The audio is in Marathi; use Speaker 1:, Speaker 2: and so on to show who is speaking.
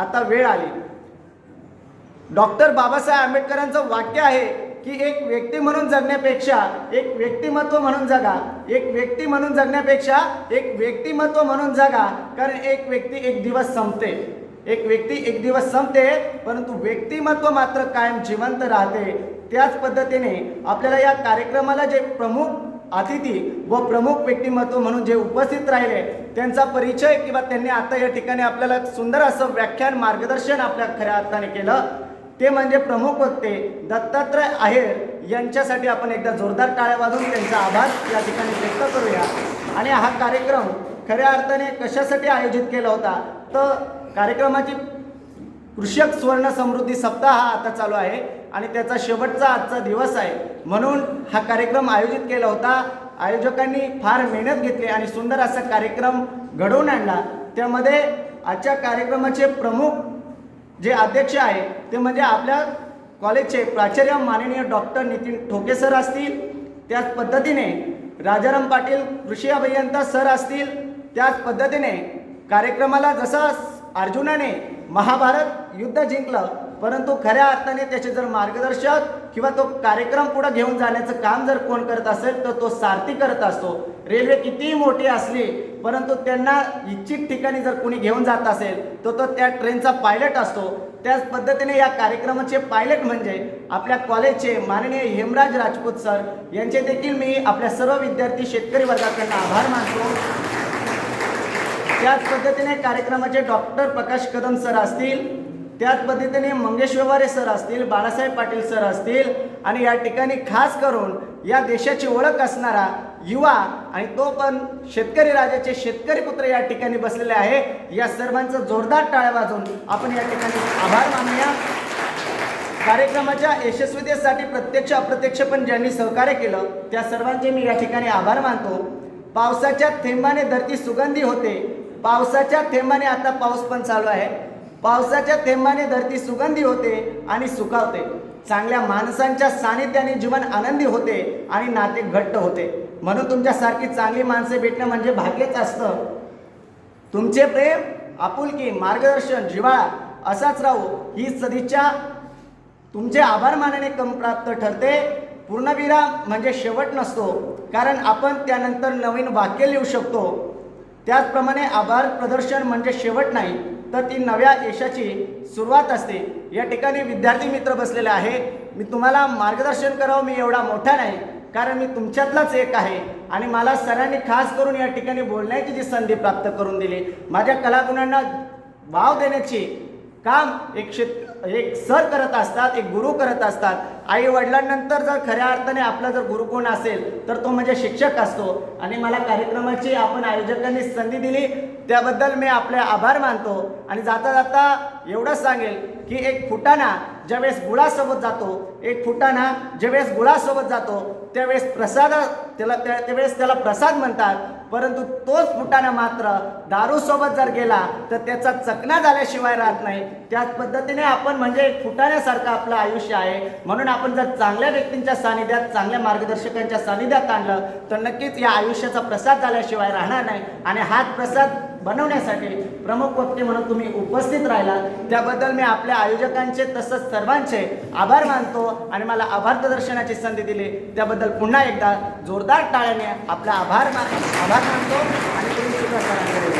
Speaker 1: आता वेळ आली. डॉक्टर बाबासाहेब आंबेडकरांचं वाक्य आहे की एक व्यक्ती म्हणून जगण्यापेक्षा एक व्यक्तिमत्व म्हणून जगा. एक व्यक्ती म्हणून जगण्यापेक्षा एक व्यक्तिमत्व म्हणून जगा कारण एक व्यक्ती एक दिवस संपते. एक व्यक्ती एक दिवस संपते परंतु व्यक्तिमत्व मात्र कायम जिवंत राहते. त्याच पद्धतीने आपल्याला या कार्यक्रमाला जे प्रमुख अतिथी व प्रमुख व्यक्तिमत्व म्हणून जे उपस्थित राहिले त्यांचा परिचय किंवा त्यांनी आता या ठिकाणी आपल्याला सुंदर असं व्याख्यान मार्गदर्शन आपल्या खऱ्या अर्थाने केलं. ते म्हणजे प्रमुख वक्ते दत्तात्रय आहेर यांच्यासाठी आपण एकदा जोरदार टाळ्या वाजून त्यांचा आभार या ठिकाणी व्यक्त करूया. आणि हा कार्यक्रम खऱ्या अर्थाने कशासाठी आयोजित केला होता? तर कार्यक्रमाची कृषक सुवर्ण समृद्धी सप्ताह हा आता चालू आहे आणि त्याचा शेवटचा आजचा दिवस आहे. म्हणून हा कार्यक्रम आयोजित केला होता. आयोजकांनी फार मेहनत घेतली आणि सुंदर असा कार्यक्रम घडवून आणला. त्यामध्ये आजच्या कार्यक्रमाचे प्रमुख जे अध्यक्ष आहे ते म्हणजे आपल्या कॉलेजचे प्राचार्य माननीय डॉक्टर नितीन ठोके सर असतील. त्याच पद्धतीने राजाराम पाटील कृषी अभियंता सर असतील. त्याच पद्धतीने कार्यक्रमाला जसा अर्जुनाने महाभारत युद्ध जिंकलं परंतु खऱ्या अर्थाने त्याचे जर मार्गदर्शक किंवा तो कार्यक्रम पुढे घेऊन जाण्याचं काम जर कोण करत असेल तर तो सारथी करत असतो. रेल्वे कितीही मोठी असली परंतु त्यांना इच्छित ठिकाणी जर कोणी घेऊन जात असेल तर तो त्या ट्रेनचा पायलट असतो. त्याच पद्धतीने या कार्यक्रमाचे पायलट म्हणजे आपल्या कॉलेजचे माननीय हेमराज राजपूत सर. यांचे देखील मी आपल्या सर्व विद्यार्थी शेतकरी वर्गाकडनं आभार मानतो. त्याच पद्धतीने कार्यक्रमाचे डॉक्टर प्रकाश कदम सर असतील त्याच पद्धतीने मंगेश व्यवहारे सर असतील बाळासाहेब पाटील सर असतील आणि या ठिकाणी खास करून या देशाची ओळख असणारा युवा आणि तो पण शेतकरी राजाचे शेतकरी पुत्र या ठिकाणी बसलेले आहे. या सर्वांचं जोरदार टाळ्या वाजून आपण या ठिकाणी आभार मानूया. कार्यक्रमाच्या यशस्वीतेसाठी प्रत्यक्ष अप्रत्यक्ष पण ज्यांनी सहकार्य केलं त्या सर्वांचे मी या ठिकाणी आभार मानतो. पावसाच्या थेंबाने धरती सुगंधी होते. पावसाच्या थेंबाने आता पाऊस पण चालू आहे. पावसाच्या थेंबाने धरती सुगंधी होते आणि सुखावते. चांगल्या माणसांच्या सानिध्याने जीवन आनंदी होते आणि नाते घट्ट होते. म्हणून तुमच्यासारखी चांगली माणसे भेटणं म्हणजे भाग्यच असतं. तुमचे प्रेम आपुलकी मार्गदर्शन जिव्हाळा असाच राहू ही सदिच्छा तुमचे आभार मानणे कम प्राप्त ठरते. पूर्णविराम म्हणजे शेवट नसतो. कारण आपण त्यानंतर नवीन वाक्य लिहू शकतो. त्याचप्रमाणे आभार प्रदर्शन म्हणजे शेवट नाही तर ती नव्या यशाची सुरुवात असते. या ठिकाणी विद्यार्थी मित्र बसलेले आहे मी तुम्हाला मार्गदर्शन करावं मी एवढा मोठा नाही कारण मी तुमच्यातलाच एक आहे आणि मला सरांनी खास करून या ठिकाणी बोलण्याची जी संधी प्राप्त करून दिली माझ्या कलागुणांना वाव देण्याची काम एक शेत एक सर करत असतात एक गुरु करत असतात. आई वडिलांनंतर जर खऱ्या अर्थाने आपला जर गुरु कोण असेल तर तो म्हणजे शिक्षक असतो. आणि मला कार्यक्रमाची आपण आयोजकांनी संधी दिली त्याबद्दल मी आपले आभार मानतो. आणि जाता जाता एवढंच सांगेल की एक फुटाणा ज्यावेळेस गुळासोबत जातो एक फुटाणा ज्यावेळेस गुळासोबत जातो त्यावेळेस प्रसाद त्याला त्या त्यावेळेस त्याला प्रसाद म्हणतात. परंतु तोच फुटाणा मात्र दारूसोबत जर गेला तर त्याचा चकना झाल्याशिवाय राहत नाही. त्याच पद्धतीने आपण म्हणजे एक फुटाण्यासारखं आपलं आयुष्य आहे. म्हणून आपण जर चांगल्या व्यक्तींच्या सानिध्यात चांगल्या मार्गदर्शकांच्या सानिध्यात आणलं तर नक्कीच या आयुष्याचा प्रसाद झाल्याशिवाय राहणार नाही. आणि हाच प्रसाद बनवण्यासाठी प्रमुख वक्ते म्हणून तुम्ही उपस्थित राहिला त्याबद्दल मी आपल्या आयोजकांचे तसंच सर्वांचे आभार मानतो आणि मला आभार प्रदर्शनाची संधी दिली. त्याबद्दल पुन्हा एकदा जोरदार टाळ्याने आपला आभार मा आभार मानतो आणि तुम्ही